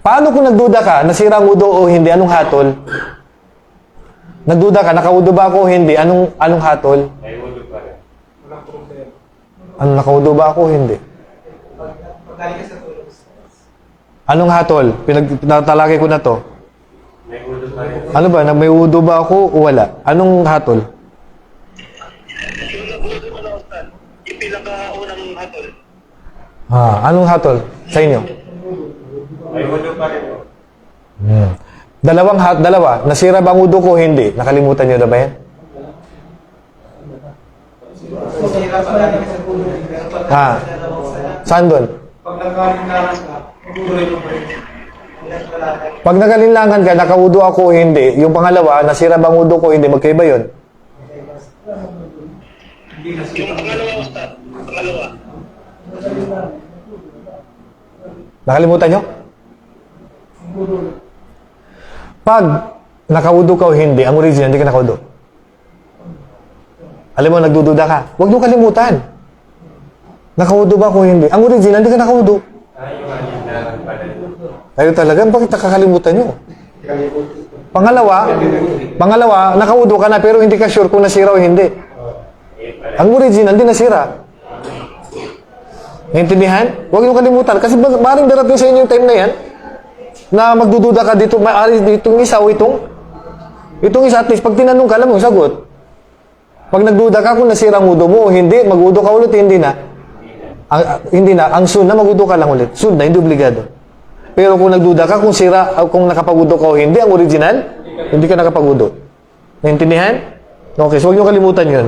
Paano kung nagduda ka, nasira ang udo o hindi, anong hatol? Nagduda ka, nakaudo ba ako o hindi, anong, anong hatol? Ano, nakaudo ba ako o hindi? Anong hatol? Pinag, pinatalagay ko na to. Ano ba, nag- may udo ba ako o wala? Anong hatol? Ha, anong hatol sa inyo? May ulo pa rin. oh. Hmm. Dalawang hat, dalawa. Nasira ba ang udo ko hindi? Nakalimutan nyo na ba yan? Ha? Saan doon? Pag nagkalinlangan ka, tuloy mo pa rin. Pag nagalinlangan ka, nakaudo ako o hindi, yung pangalawa, nasira ba ang udo ko hindi, magkaiba yun? Yung pangalawa. Pangalawa. Nakalimutan nyo? Pag nakaudo ka o hindi, ang original, hindi ka nakaudo. Alam mo, nagdududa ka. Huwag mo kalimutan. Nakaudo ba o hindi? Ang original, hindi ka rin. Kayo talaga, bakit nakakalimutan nyo? Pangalawa, pangalawa, nakaudo ka na pero hindi ka sure kung nasira o hindi. Ang original, hindi nasira. Naintindihan? Huwag niyo kalimutan. Kasi maaaring darating sa inyo yung time na yan na magdududa ka dito, maaari ditong isa o itong itong isa at least pag tinanong ka, alam mo sagot. Pag nagduda ka kung nasira ang udo mo hindi, magudo ka ulit, hindi na. Ang, ah, hindi na. Ang soon na, magudo ka lang ulit. Soon na, hindi obligado. Pero kung nagduda ka kung sira, ah, kung nakapagudo ka o hindi, ang original, hindi ka nakapagudo. Naintindihan? Okay, so huwag niyo kalimutan yun.